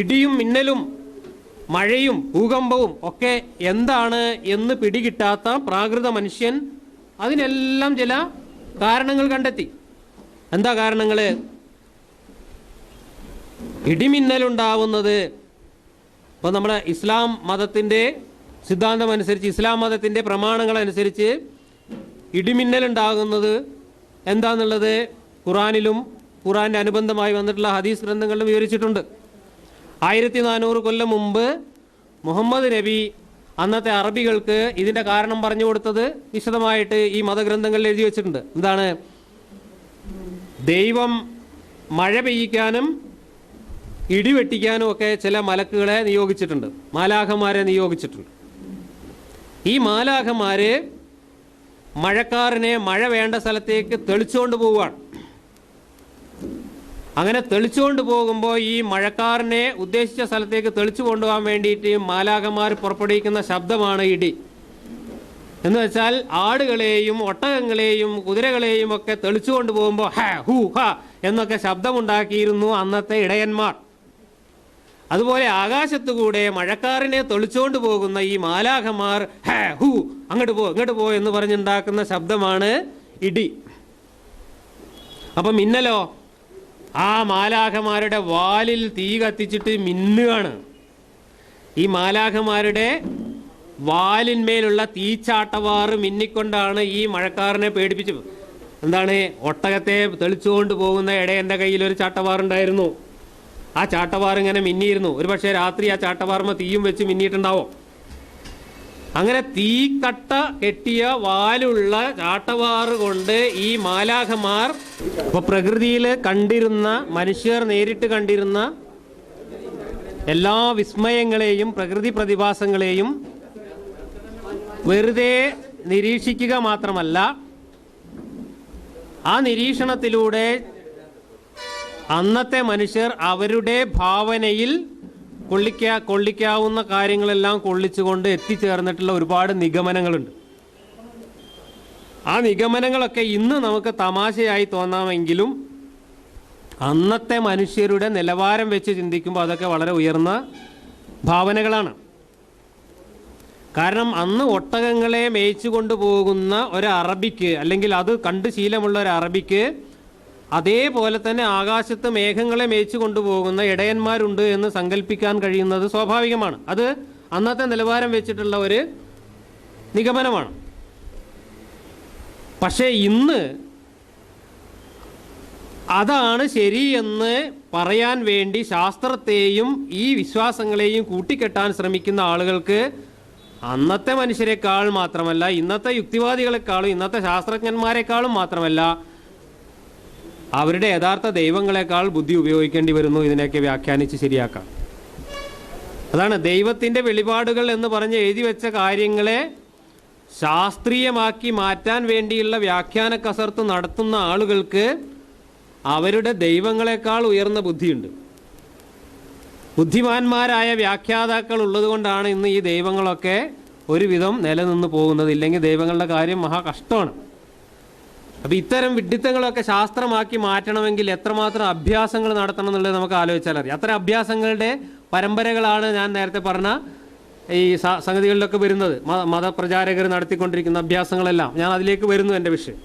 ഇടിയും മിന്നലും മഴയും ഭൂകമ്പവും ഒക്കെ എന്താണ് എന്ന് പിടികിട്ടാത്ത പ്രാകൃത മനുഷ്യൻ അതിനെല്ലാം ചില കാരണങ്ങൾ കണ്ടെത്തി. എന്താ കാരണങ്ങൾ ഇടിമിന്നലുണ്ടാവുന്നത് ഇപ്പോൾ നമ്മുടെ ഇസ്ലാം മതത്തിന്റെ സിദ്ധാന്തം അനുസരിച്ച് ഇസ്ലാം മതത്തിന്റെ പ്രമാണങ്ങൾ അനുസരിച്ച് ഇടിമിന്നലുണ്ടാകുന്നത് എന്താണെന്നുള്ളത് ഖുറാനിലും ഖുറാന്റെ അനുബന്ധമായി വന്നിട്ടുള്ള ഹദീസ് ഗ്രന്ഥങ്ങളിലും വിവരിച്ചിട്ടുണ്ട്. ആയിരത്തി നാനൂറ് കൊല്ലം മുമ്പ് മുഹമ്മദ് നബി അന്നത്തെ അറബികൾക്ക് ഇതിന്റെ കാരണം പറഞ്ഞു കൊടുത്തത് വിശദമായിട്ട് ഈ മതഗ്രന്ഥങ്ങളിൽ എഴുതി വെച്ചിട്ടുണ്ട്. എന്താണ്? ദൈവം മഴ പെയ്യിക്കാനും ഇടിവെട്ടിക്കാനും ഒക്കെ ചില മലക്കുകളെ നിയോഗിച്ചിട്ടുണ്ട്. മാലാഖമാരെ നിയോഗിച്ചിട്ടുണ്ട്. ഈ മാലാഖമാര് മഴക്കാരനെ മഴ വേണ്ട സ്ഥലത്തേക്ക് തെളിച്ചുകൊണ്ട് പോവുകയാണ്. അങ്ങനെ തെളിച്ചുകൊണ്ട് പോകുമ്പോൾ ഈ മഴക്കാരനെ ഉദ്ദേശിച്ച സ്ഥലത്തേക്ക് തെളിച്ചു കൊണ്ടുപോകാൻ വേണ്ടിയിട്ട് മാലാകന്മാർ പുറപ്പെടുവിക്കുന്ന ശബ്ദമാണ് ഇടി. എന്ന് വെച്ചാൽ ആടുകളെയും ഒട്ടകങ്ങളെയും കുതിരകളെയും ഒക്കെ തെളിച്ചു കൊണ്ടുപോകുമ്പോൾ ഹ ഹു ഹ എന്നൊക്കെ ശബ്ദമുണ്ടാക്കിയിരുന്നു അന്നത്തെ ഇടയന്മാർ. അതുപോലെ ആകാശത്തുകൂടെ മഴക്കാറിനെ തെളിച്ചുകൊണ്ട് പോകുന്ന ഈ മാലാഖമാർ ഹ ഹു അങ്ങോട്ട് പോ ഇങ്ങോട്ട് പോ എന്ന് പറഞ്ഞുണ്ടാക്കുന്ന ശബ്ദമാണ് ഇടി. അപ്പം മിന്നലോ? ആ മാലാഖമാരുടെ വാലിൽ തീ കത്തിച്ചിട്ട് മിന്നുകയാണ്. ഈ മാലാഖമാരുടെ വാലിന്മേലുള്ള തീച്ചാട്ടവാറ് മിന്നിക്കൊണ്ടാണ് ഈ മഴക്കാരനെ പേടിപ്പിച്ചു എന്താണ് ഒട്ടകത്തെ തെളിച്ചുകൊണ്ട് പോകുന്ന ഇടയന്റെ കയ്യിൽ ഒരു ചാട്ടവാറുണ്ടായിരുന്നു. ആ ചാട്ടവാർ ഇങ്ങനെ മിന്നിയിരുന്നു. ഒരു പക്ഷേ രാത്രി ആ ചാട്ടവാർമ തീയും വെച്ച് മിന്നിയിട്ടുണ്ടാവും? അങ്ങനെ തീക്കട്ട കെട്ടിയ വാലുള്ള ചാട്ടവാറ് കൊണ്ട് ഈ മാലാഖമാർ ഇപ്പൊ പ്രകൃതിയിൽ കണ്ടിരുന്ന മനുഷ്യർ നേരിട്ട് കണ്ടിരുന്ന എല്ലാ വിസ്മയങ്ങളെയും പ്രകൃതി പ്രതിഭാസങ്ങളെയും വെറുതെ നിരീക്ഷിക്കുക മാത്രമല്ല ആ നിരീക്ഷണത്തിലൂടെ അന്നത്തെ മനുഷ്യർ അവരുടെ ഭാവനയിൽ കൊള്ളിക്കാ കൊള്ളിക്കാവുന്ന കാര്യങ്ങളെല്ലാം കൊള്ളിച്ചുകൊണ്ട് എത്തിച്ചേർന്നിട്ടുള്ള ഒരുപാട് നിഗമനങ്ങളുണ്ട്. ആ നിഗമനങ്ങളൊക്കെ ഇന്ന് നമുക്ക് തമാശയായി തോന്നാമെങ്കിലും അന്നത്തെ മനുഷ്യരുടെ നിലവാരം വെച്ച് ചിന്തിക്കുമ്പോൾ അതൊക്കെ വളരെ ഉയർന്ന ഭാവനകളാണ്. കാരണം അന്ന് ഒട്ടകങ്ങളെ മേയിച്ചു കൊണ്ടുപോകുന്ന ഒരു അറബിക്ക് അല്ലെങ്കിൽ അത് കണ്ട് ശീലമുള്ള ഒരു അറബിക്ക് അതേപോലെ തന്നെ ആകാശത്ത് മേഘങ്ങളെ മേച്ചു കൊണ്ടുപോകുന്ന ഇടയന്മാരുണ്ട് എന്ന് സങ്കല്പിക്കാൻ കഴിയുന്നത് സ്വാഭാവികമാണ്. അത് അന്നത്തെ നിലവാരം വെച്ചിട്ടുള്ള ഒരു നിഗമനമാണ്. പക്ഷേ ഇന്ന് അതാണ് ശരിയെന്ന് പറയാൻ വേണ്ടി ശാസ്ത്രത്തെയും ഈ വിശ്വാസങ്ങളെയും കൂട്ടിക്കെട്ടാൻ ശ്രമിക്കുന്ന ആളുകൾക്ക് അന്നത്തെ മനുഷ്യരെക്കാൾ മാത്രമല്ല ഇന്നത്തെ യുക്തിവാദികളെക്കാളും ഇന്നത്തെ ശാസ്ത്രജ്ഞന്മാരെക്കാളും മാത്രമല്ല അവരുടെ യഥാർത്ഥ ദൈവങ്ങളെക്കാൾ ബുദ്ധി ഉപയോഗിക്കേണ്ടി വരുന്നു. ഇതിനെയൊക്കെ വ്യാഖ്യാനിച്ച് ശരിയാക്കാം. അതാണ് ദൈവത്തിന്റെ വെളിപാടുകൾ എന്ന് പറഞ്ഞ് എഴുതി വെച്ച കാര്യങ്ങളെ ശാസ്ത്രീയമാക്കി മാറ്റാൻ വേണ്ടിയുള്ള വ്യാഖ്യാന കസർത്ത് നടത്തുന്ന ആളുകൾക്ക് അവരുടെ ദൈവങ്ങളെക്കാൾ ഉയർന്ന ബുദ്ധിയുണ്ട്. ബുദ്ധിമാന്മാരായ വ്യാഖ്യാതാക്കൾ ഉള്ളതുകൊണ്ടാണ് ഇന്ന് ഈ ദൈവങ്ങളൊക്കെ ഒരുവിധം നിലനിന്ന് പോകുന്നത്. ഇല്ലെങ്കിൽ ദൈവങ്ങളുടെ കാര്യം മഹാ കഷ്ടമാണ് അപ്പോൾ ഇത്തരം വിഡ്ഢിത്തങ്ങളൊക്കെ ശാസ്ത്രമാക്കി മാറ്റണമെങ്കിൽ എത്രമാത്രം അഭ്യാസങ്ങൾ നടത്തണം എന്നുള്ളത് നമുക്ക് ആലോചിച്ചാൽ അറിയാം. അത്തരം അഭ്യാസങ്ങളുടെ പരമ്പരകളാണ് ഞാൻ നേരത്തെ പറഞ്ഞ ഈ സംഗതികളിലൊക്കെ വരുന്നത്. മത മതപ്രചാരകർ നടത്തിക്കൊണ്ടിരിക്കുന്ന അഭ്യാസങ്ങളെല്ലാം. ഞാൻ അതിലേക്ക് വരുന്നു എന്റെ വിഷയം.